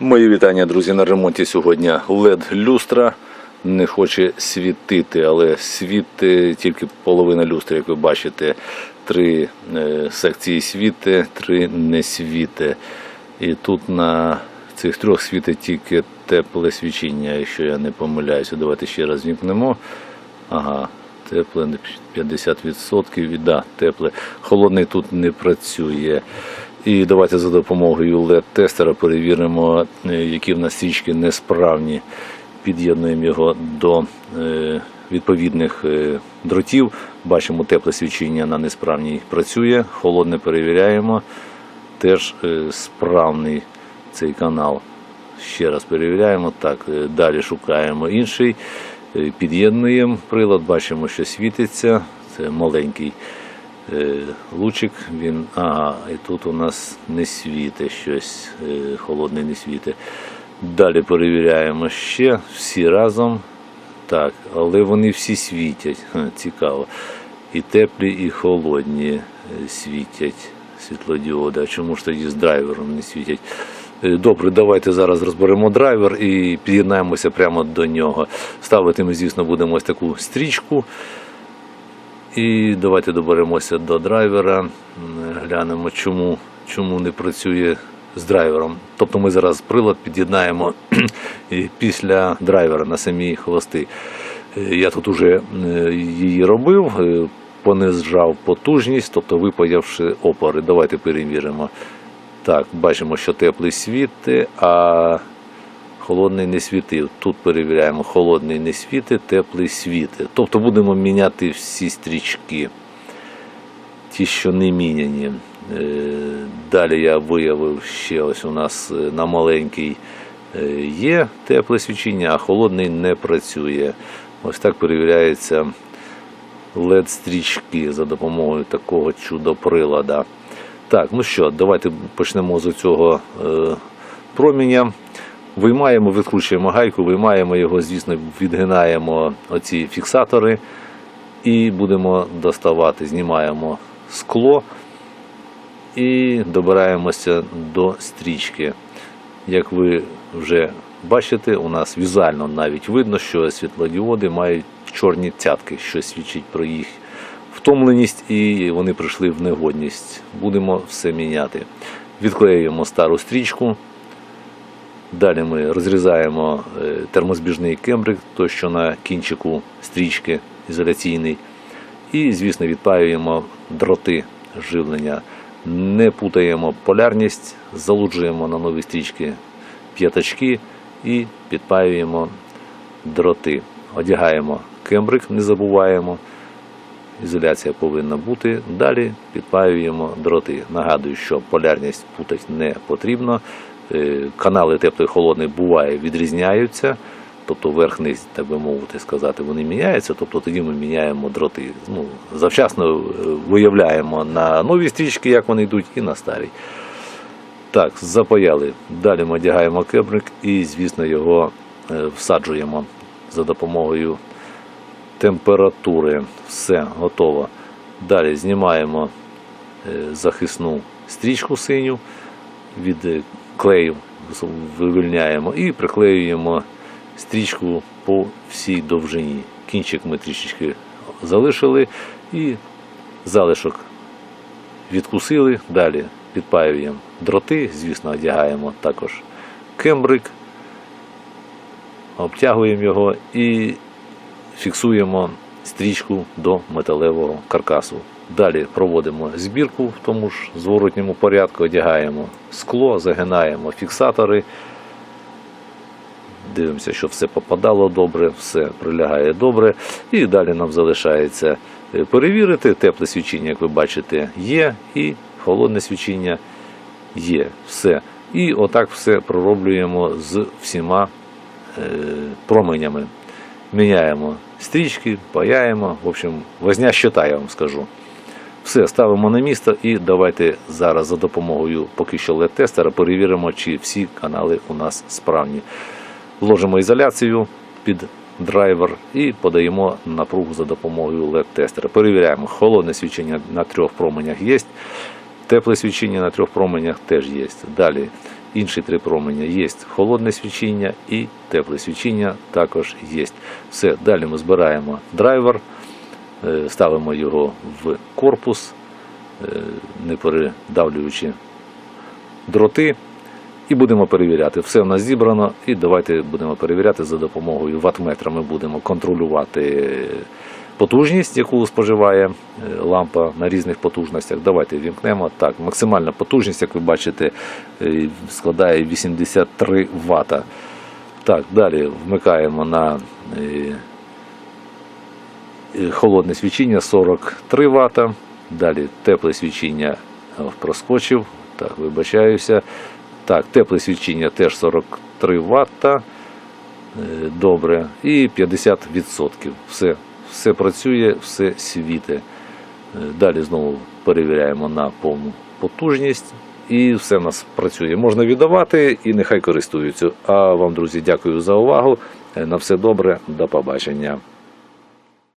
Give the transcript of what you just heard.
Мої вітання, друзі, на ремонті сьогодні LED люстра не хоче світити, але світи тільки половина люстри, як ви бачите, три е, секції світи, три не світи. І тут на цих трьох світить тільки тепле свічіння, якщо я не помиляюся. Давайте ще раз вімкнемо. Ага, тепле 50%. І, да, тепле. Холодний тут не працює. І давайте за допомогою LED-тестера перевіримо, е, які в нас стрічки несправні. Під'єднуємо його до е, відповідних е, дротів. Бачимо, тепле свічення на несправній працює. Холодне перевіряємо. Теж справний цей канал. Ще раз перевіряємо. Так, далі шукаємо інший. Під'єднуємо прилад, бачимо, що світиться. Це маленький лучик. Він, ага, і тут у нас не світить щось, е, холодний не світить. Далі перевіряємо ще всі разом. Так, але вони всі світять. Ха, цікаво. І теплі, і холодні е, світять світлодіоди. А чому ж тоді з драйвером не світять? Е, Добре, давайте зараз розберемо драйвер і під'єднаємося прямо до нього. Ставити ми, звісно, будемо ось таку стрічку. І давайте доберемося до драйвера, глянемо, чому, чому не працює з драйвером. Тобто ми зараз прилад під'єднаємо після драйвера на самі хвости. Я тут уже е, її робив, е, понижав потужність, тобто випаявши опори. Давайте перевіримо. Так, бачимо, що теплий світи, а холодний не світив. Тут перевіряємо, холодний не світить, теплий світи. Тобто будемо міняти всі стрічки, ті, що не міняні. Е, Далі я виявив ще ось у нас е, на маленький е, є тепле свічення, а холодний не працює. Ось так перевіряється LED-стрічки за допомогою такого чудо-прилада. Так, ну що, давайте почнемо з цього е, проміння. Виймаємо, відкручуємо гайку, виймаємо його, звісно, відгинаємо оці фіксатори і будемо доставати, знімаємо скло і добираємося до стрічки. Як ви вже бачите, у нас візуально навіть видно, що світлодіоди мають чорні цятки, що свідчить про їх втомленість і вони прийшли в негодність. Будемо все міняти. Відклеюємо стару стрічку. Далі ми розрізаємо е, термозбіжний кембрик, той, що на кінчику стрічки ізоляційний. І, звісно, відпаюємо дроти живлення. Не путаємо полярність, залуджуємо на нові стрічки п'ятачки і підпаюємо дроти. Одягаємо кембрик, не забуваємо. Ізоляція повинна бути. Далі підпаюємо дроти. Нагадую, що полярність путати не потрібно. Е, Канали теплий холодний буває, відрізняються. Тобто верх-низ, так би мовити сказати, вони міняються, тобто тоді ми міняємо дроти. Ну, завчасно е, виявляємо на нові стрічки, як вони йдуть, і на старій. Так, запаяли. Далі ми одягаємо кебрик і, звісно, його е, всаджуємо за допомогою температури. Все готово. Далі знімаємо захисну стрічку синю від клею, вивільняємо і приклеюємо стрічку по всій довжині. Кінчик ми трішечки залишили і залишок відкусили. Далі підпаюємо дроти, звісно, одягаємо також кембрик, обтягуємо його і фіксуємо стрічку до металевого каркасу. Далі проводимо збірку в тому ж зворотньому порядку, одягаємо скло, загинаємо фіксатори. Дивимося, що все попадало добре, все прилягає добре. І далі нам залишається е, перевірити. Тепле свічіння, як ви бачите, є, і холодне свічіння є. Все. І отак все пророблюємо з всіма е, променями. Міняємо стрічки, паяємо. В общем, возня щита, я вам скажу. Все, ставимо на місце і давайте зараз за допомогою поки що LED-тестера перевіримо, чи всі канали у нас справні. Вложимо ізоляцію під драйвер і подаємо напругу за допомогою LED-тестера. Перевіряємо, холодне свічення на трьох променях є, тепле свічення на трьох променях теж є. Далі інші три променя. Є холодне свічіння і тепле свічіння також є. Все, далі ми збираємо драйвер, ставимо його в корпус, е, не передавлюючи дроти. І будемо перевіряти. Все в нас зібрано, і давайте будемо перевіряти за допомогою ватметра. Ми будемо контролювати потужність, яку споживає е, лампа на різних потужностях. Давайте вімкнемо. Так, максимальна потужність, як ви бачите, е, складає 83 Вт. Так, далі вмикаємо на е, е, холодне свічіння 43 Вт. Далі тепле свічіння проскочив. Так, вибачаюся. Так, тепле свічіння теж 43 Вт. Е, Добре. І 50%. Все, все працює, все світе. Е, Далі знову перевіряємо на повну потужність. І все в нас працює. Можна віддавати і нехай користуються. А вам, друзі, дякую за увагу. Е, На все добре, до побачення.